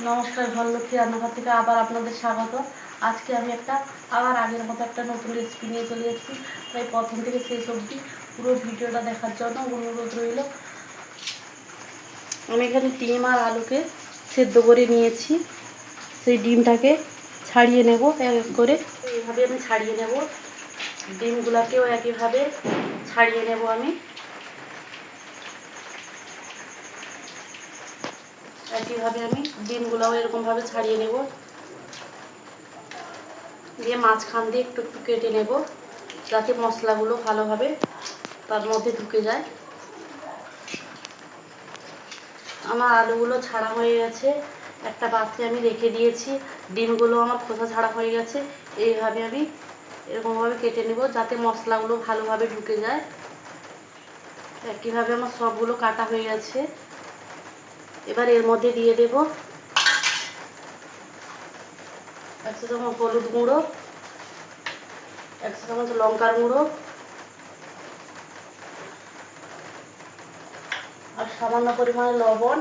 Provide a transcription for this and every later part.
নমস্কার ঘরলক্ষ্মী রান্নাঘর থেকে আবার আপনাদের স্বাগত। আজকে আমি একটা আবার আগের মতো একটা নতুন রেসিপি নিয়ে চলে এসেছি। তাই প্রথম থেকে শেষ অবধি পুরো ভিডিওটা দেখার জন্য অনুরোধ রইল। আমি এখানে ডিম আর আলুকে সেদ্ধ করে নিয়েছি। সেই ডিমটাকে ছাড়িয়ে নেব এক এক করে। এইভাবে আমি ছাড়িয়ে নেব। ডিমগুলোকেও একইভাবে ছাড়িয়ে নেব আমি। একইভাবে আমি ডিমগুলোও এরকমভাবে ছাড়িয়ে নেব। দিয়ে মাঝখান দিয়ে একটু একটু কেটে নেব, যাতে মশলাগুলো ভালোভাবে তার মধ্যে ঢুকে যায়। আমার আলুগুলো ছাড়া হয়ে গেছে, একটা পাত্রে আমি রেখে দিয়েছি, ডিমগুলো আমার খোসা ছাড়া হয়ে গেছে। এইভাবে আমি এরকমভাবে কেটে নেব, যাতে মশলাগুলো ভালোভাবে ঢুকে যায়। একইভাবে আমার সবগুলো কাটা হয়ে গেছে। এবার এর মধ্যে দিয়ে দেব একশো চামচ হলুদ গুঁড়ো, একশো চামচ লঙ্কার গুঁড়ো আর সামান্য পরিমাণে লবণ।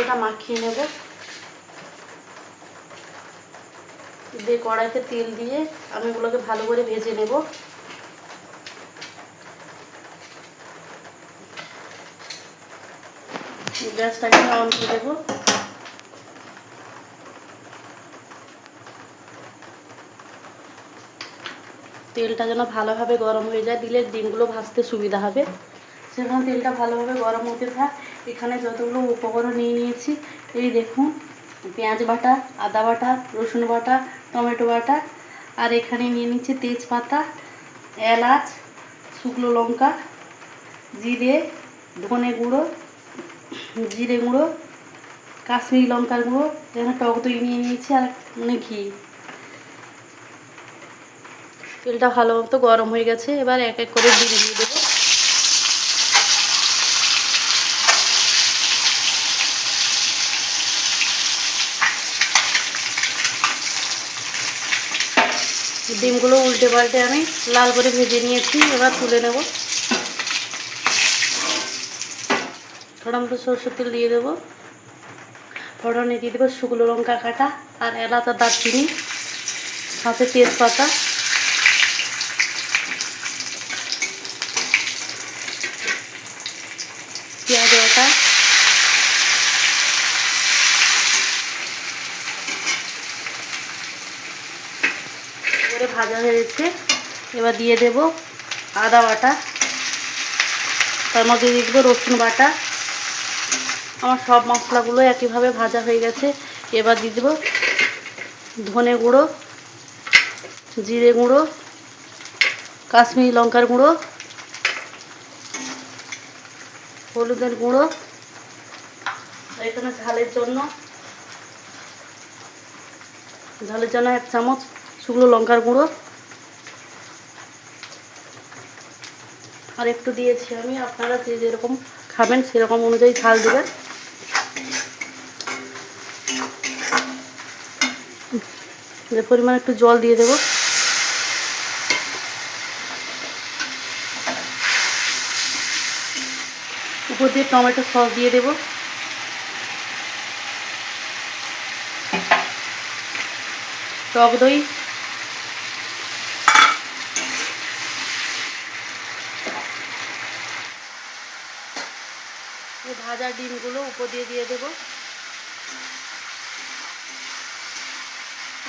এটা মাখিয়ে নেব। দিয়ে কড়াইতে তেল দিয়ে আমি এগুলোকে ভালো করে ভেজে নেব। গ্যাসটাকে অন করে দেবো। তেলটা যেন ভালোভাবে গরম হয়ে যায়, দিলে ডিমগুলো ভাজতে সুবিধা হবে। সেখানে তেলটা ভালোভাবে গরম হতে থাক। এখানে যতগুলো উপকরণ নিয়ে নিয়েছি, এই দেখুন, পেঁয়াজ বাটা, আদা বাটা, রসুন বাটা, টমেটো বাটা, আর এখানে নিয়ে নিচ্ছি তেজপাতা, এলাচ, শুকনো লঙ্কা, জিরে, ধনে গুঁড়ো জিরে গুঁড়ো, কাশ্মীরি লঙ্কার গুঁড়ো এখানে টক দই নিয়ে নিয়েছি আর মানে ঘি। তেলটা ভালো মতো গরম হয়ে গেছে, এবার এক এক করে ডিম দিয়ে দেবো। ডিমগুলো উল্টে পাল্টে আমি লাল করে ভেজে নিয়েছি, এবার তুলে নেব। থোড়া মতো সরষের তেল দিয়ে দেবো। ফোড়নে দিয়ে দেবো শুকনো লঙ্কা কাটা আর এলাচ আর দারচিনি, সাথে তেজপাতা। পেঁয়াজ বাটা। করে ভাজা হয়েছে এবার দিয়ে দেব আদা বাটা। তার মধ্যে দিয়ে দেবো রসুন বাটা। আমার সব মশলাগুলো একইভাবে ভাজা হয়ে গেছে। এবার দিয়ে দেবো ধনে গুঁড়ো, জিরে গুঁড়ো, কাশ্মীরি লঙ্কার গুঁড়ো, হলুদের গুঁড়ো। এখানে ঝালের জন্য ঝালের জন্য এক চামচ শুকনো লঙ্কার গুঁড়ো। আর একটু দিয়েছি আমি, আপনারা যে যেরকম খাবেন সেরকম অনুযায়ী ঝাল দেবেন। যে পরিমাণ একটু জল দিয়ে দেবো। উপর দিয়ে টমেটো সস দিয়ে দেবো। টক দই। ভাজা ডিমগুলো উপর দিয়ে দিয়ে দেবো।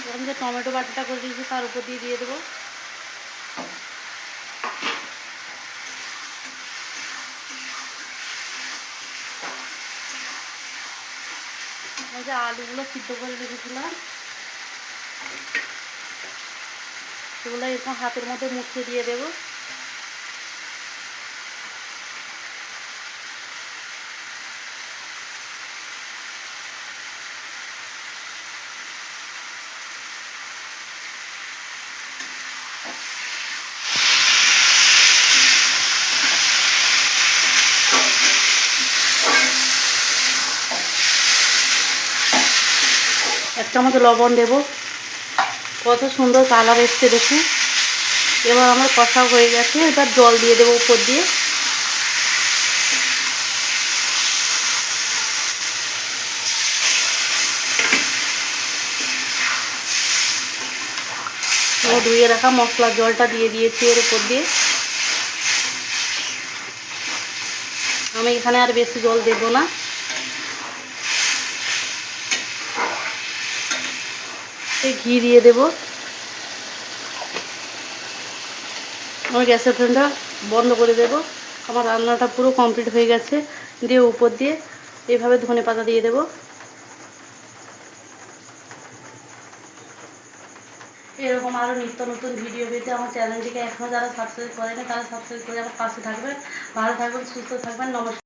এরকম যে টমেটো বাটাটা করে দিয়েছি, তার উপর দিয়ে দিয়ে দেবো। আলুগুলো সিদ্ধ করে রেখেছিলাম, সেগুলো এরকম হাতের মধ্যে মুছে দিয়ে দেবো। চামচ লবণ দেব। কত সুন্দর কালার এসছে দেখুন এবার আমার কষা হয়ে গেছে, এবার জল দিয়ে দেবো উপর দিয়ে। ধুয়ে রাখা মশলার জলটা দিয়ে দিয়েছি এর উপর দিয়ে। আমি এখানে আর বেশি জল দেবো না। ঘি দিয়ে দেব। আমার গ্যাসের ফ্লেমটা বন্ধ করে দেব। আমার রান্নাটা পুরো কমপ্লিট হয়ে গেছে। দিয়ে উপর দিয়ে এভাবে ধনে পাতা দিয়ে দেব। এরকম আরও নিত্য নতুন ভিডিও পেতে আমার চ্যানেলটিকে এখনও যারা সাবস্ক্রাইব করেনি, তারা সাবস্ক্রাইব করে আমার পাশে থাকবেন। ভালো থাকবেন, সুস্থ থাকবেন, নমস্কার।